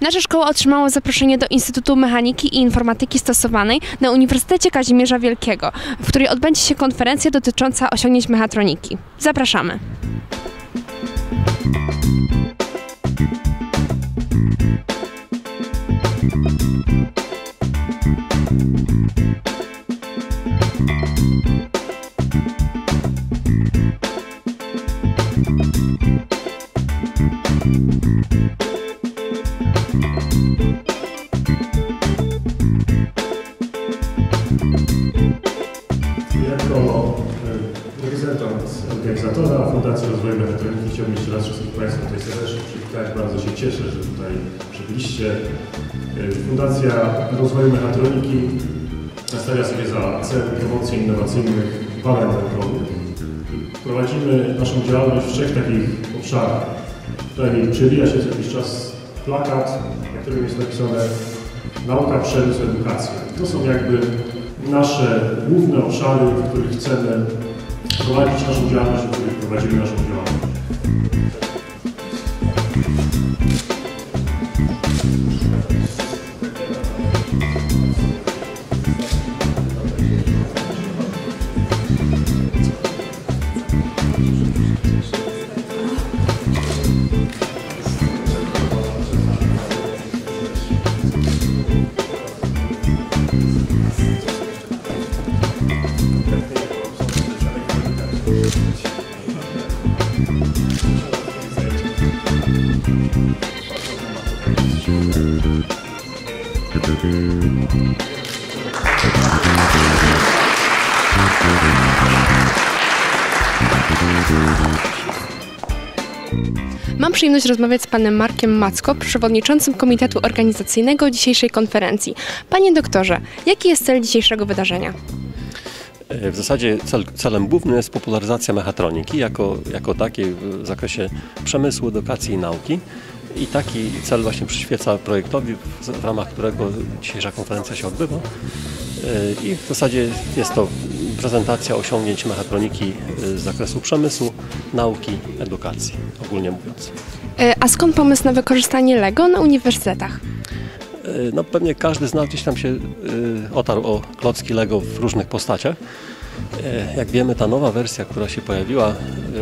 Nasza szkoła otrzymała zaproszenie do Instytutu Mechaniki i Informatyki Stosowanej na Uniwersytecie Kazimierza Wielkiego, w której odbędzie się konferencja dotycząca osiągnięć mechatroniki. Zapraszamy. Jako e, reprezentant organizatora Fundacji Rozwoju Mechatroniki chciałbym jeszcze raz wszystkich Państwa tutaj serdecznie przywitać. Bardzo się cieszę, że tutaj przybyliście. E, Fundacja Rozwoju Mechatroniki nastawia sobie za cel promocję innowacyjnych badań naukowych. Prowadzimy naszą działalność w trzech takich obszarach. Tutaj przewija się co jakiś czas plakat, na którym jest napisane nauka, przemysł, edukacja. To są jakby nasze główne obszary, w których chcemy prowadzić naszą działalność, w których prowadzimy naszą działalność. Mam przyjemność rozmawiać z panem Markiem Macko, przewodniczącym komitetu organizacyjnego dzisiejszej konferencji. Panie doktorze, jaki jest cel dzisiejszego wydarzenia? W zasadzie cel, celem głównym jest popularyzacja mechatroniki jako, jako takiej w zakresie przemysłu, edukacji i nauki. I taki cel właśnie przyświeca projektowi, w, ramach którego dzisiejsza konferencja się odbywa. I w zasadzie jest to prezentacja osiągnięć mechatroniki z zakresu przemysłu, nauki, edukacji, ogólnie mówiąc. E, A skąd pomysł na wykorzystanie LEGO na uniwersytetach? No pewnie każdy z nas gdzieś tam się y, otarł o klocki Lego w różnych postaciach. E, Jak wiemy, ta nowa wersja, która się pojawiła,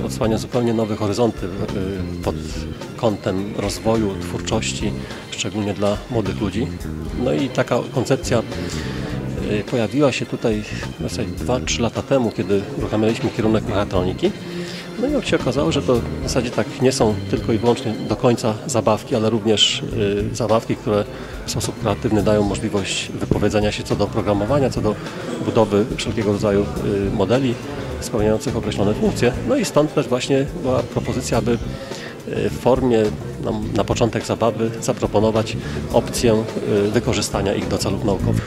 odsłania zupełnie nowe horyzonty pod kątem rozwoju, twórczości, szczególnie dla młodych ludzi. No i taka koncepcja pojawiła się tutaj w zasadzie 2-3 lata temu, kiedy uruchamialiśmy kierunek mechatroniki. No i jak się okazało, że to w zasadzie tak nie są tylko i wyłącznie do końca zabawki, ale również y, zabawki, które w sposób kreatywny dają możliwość wypowiedzenia się co do programowania, co do budowy wszelkiego rodzaju y, modeli spełniających określone funkcje. No i stąd też właśnie była propozycja, aby y, w formie no, na początek zabawy zaproponować opcję y, wykorzystania ich do celów naukowych.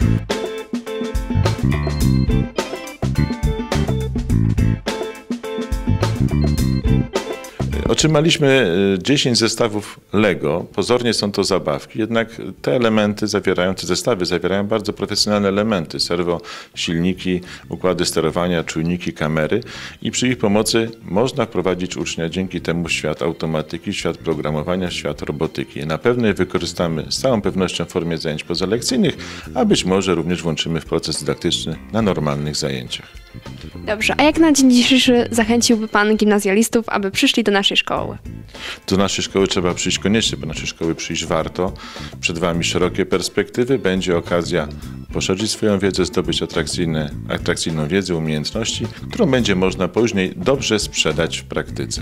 Otrzymaliśmy y, 10 zestawów Lego. Pozornie są to zabawki, jednak te elementy zawierają, te zestawy zawierają bardzo profesjonalne elementy. Serwo, silniki, układy sterowania, czujniki, kamery i przy ich pomocy można wprowadzić ucznia dzięki temu w świat automatyki, świat programowania, świat robotyki. Na pewno je wykorzystamy z całą pewnością w formie zajęć pozalekcyjnych, a być może również włączymy w proces dydaktyczny na normalnych zajęciach. Dobrze, a jak na dzień dzisiejszy zachęciłby pan gimnazjalistów, aby przyszli do naszej szkoły? Do naszej szkoły trzeba przyjść koniecznie, bo naszej szkoły przyjść warto. Przed Wami szerokie perspektywy, będzie okazja poszerzyć swoją wiedzę, zdobyć atrakcyjne, atrakcyjną wiedzę, umiejętności, którą będzie można później dobrze sprzedać w praktyce.